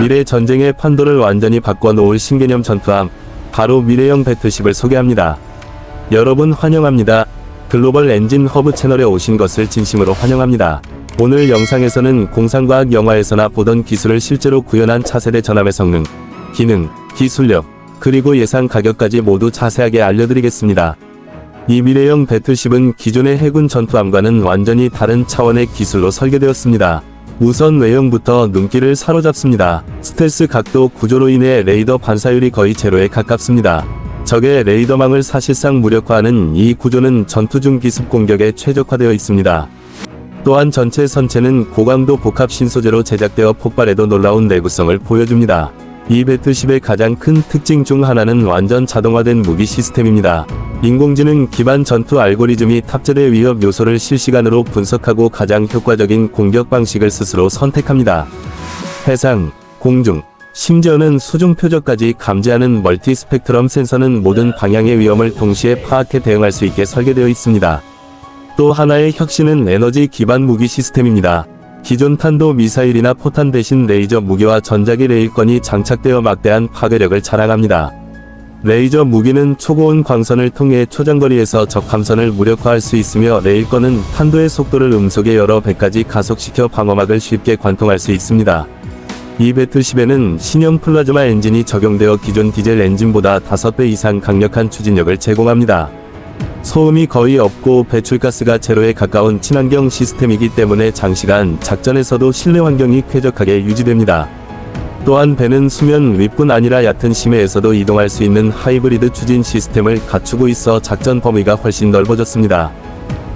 미래 전쟁의 판도를 완전히 바꿔놓을 신개념 전투함, 바로 미래형 배트십을 소개합니다. 여러분 환영합니다. 글로벌 엔진 허브 채널에 오신 것을 진심으로 환영합니다. 오늘 영상에서는 공상과학 영화에서나 보던 기술을 실제로 구현한 차세대 전함의 성능, 기능, 기술력, 그리고 예상 가격까지 모두 자세하게 알려드리겠습니다. 이 미래형 배틀십은 기존의 해군 전투함과는 완전히 다른 차원의 기술로 설계되었습니다. 우선 외형부터 눈길을 사로잡습니다. 스텔스 각도 구조로 인해 레이더 반사율이 거의 제로에 가깝습니다. 적의 레이더망을 사실상 무력화하는 이 구조는 전투 중 기습 공격에 최적화되어 있습니다. 또한 전체 선체는 고강도 복합 신소재로 제작되어 폭발에도 놀라운 내구성을 보여줍니다. 이 배틀십의 가장 큰 특징 중 하나는 완전 자동화된 무기 시스템입니다. 인공지능 기반 전투 알고리즘이 탑재된 위협 요소를 실시간으로 분석하고 가장 효과적인 공격 방식을 스스로 선택합니다. 해상, 공중, 심지어는 수중 표적까지 감지하는 멀티 스펙트럼 센서는 모든 방향의 위험을 동시에 파악해 대응할 수 있게 설계되어 있습니다. 또 하나의 혁신은 에너지 기반 무기 시스템입니다. 기존 탄도 미사일이나 포탄 대신 레이저 무기와 전자기 레일건이 장착되어 막대한 파괴력을 자랑합니다. 레이저 무기는 초고온 광선을 통해 초장거리에서 적 함선을 무력화할 수 있으며 레일건은 탄도의 속도를 음속의 여러 배까지 가속시켜 방어막을 쉽게 관통할 수 있습니다. 이 배틀십에는 신형 플라즈마 엔진이 적용되어 기존 디젤 엔진보다 5배 이상 강력한 추진력을 제공합니다. 소음이 거의 없고 배출가스가 제로에 가까운 친환경 시스템이기 때문에 장시간 작전에서도 실내 환경이 쾌적하게 유지됩니다. 또한 배는 수면 위뿐 아니라 얕은 심해에서도 이동할 수 있는 하이브리드 추진 시스템을 갖추고 있어 작전 범위가 훨씬 넓어졌습니다.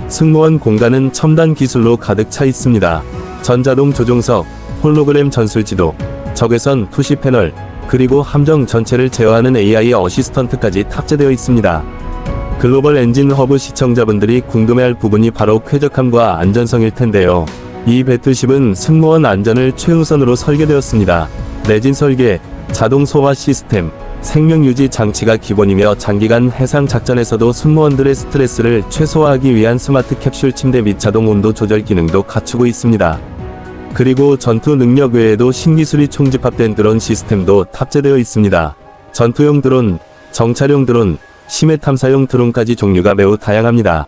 승무원 공간은 첨단 기술로 가득 차 있습니다. 전자동 조종석, 홀로그램 전술지도, 적외선 투시 패널, 그리고 함정 전체를 제어하는 AI 어시스턴트까지 탑재되어 있습니다. 글로벌 엔진 허브 시청자분들이 궁금해할 부분이 바로 쾌적함과 안전성일 텐데요. 이 배틀십은 승무원 안전을 최우선으로 설계되었습니다. 내진 설계, 자동 소화 시스템, 생명 유지 장치가 기본이며 장기간 해상 작전에서도 승무원들의 스트레스를 최소화하기 위한 스마트 캡슐 침대 및 자동 온도 조절 기능도 갖추고 있습니다. 그리고 전투 능력 외에도 신기술이 총집합된 드론 시스템도 탑재되어 있습니다. 전투용 드론, 정찰용 드론, 심해 탐사용 드론까지 종류가 매우 다양합니다.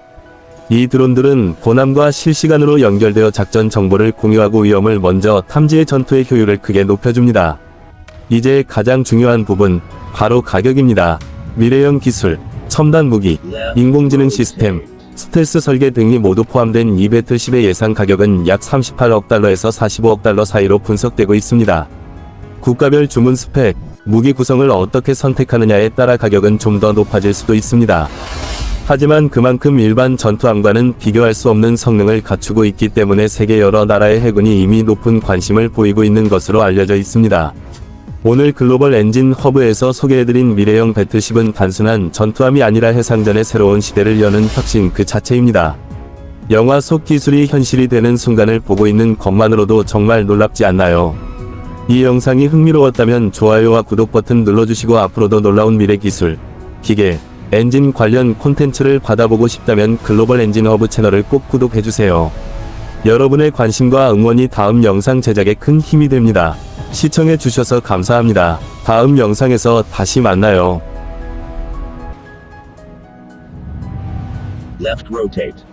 이 드론들은 고남과 실시간으로 연결되어 작전 정보를 공유하고 위험을 먼저 탐지해 전투의 효율을 크게 높여줍니다. 이제 가장 중요한 부분, 바로 가격입니다. 미래형 기술, 첨단 무기, 인공지능 시스템, 스텔스 설계 등이 모두 포함된 이 배틀십의 예상 가격은 약 38억 달러에서 45억 달러 사이로 분석되고 있습니다. 국가별 주문 스펙, 무기 구성을 어떻게 선택하느냐에 따라 가격은 좀 더 높아질 수도 있습니다. 하지만 그만큼 일반 전투함과는 비교할 수 없는 성능을 갖추고 있기 때문에 세계 여러 나라의 해군이 이미 높은 관심을 보이고 있는 것으로 알려져 있습니다. 오늘 글로벌 엔진 허브에서 소개해드린 미래형 배틀십은 단순한 전투함이 아니라 해상전의 새로운 시대를 여는 혁신 그 자체입니다. 영화 속 기술이 현실이 되는 순간을 보고 있는 것만으로도 정말 놀랍지 않나요? 이 영상이 흥미로웠다면 좋아요와 구독 버튼 눌러주시고 앞으로도 놀라운 미래 기술, 기계, 엔진 관련 콘텐츠를 받아보고 싶다면 글로벌 엔진 허브 채널을 꼭 구독해주세요. 여러분의 관심과 응원이 다음 영상 제작에 큰 힘이 됩니다. 시청해주셔서 감사합니다. 다음 영상에서 다시 만나요. Left rotate.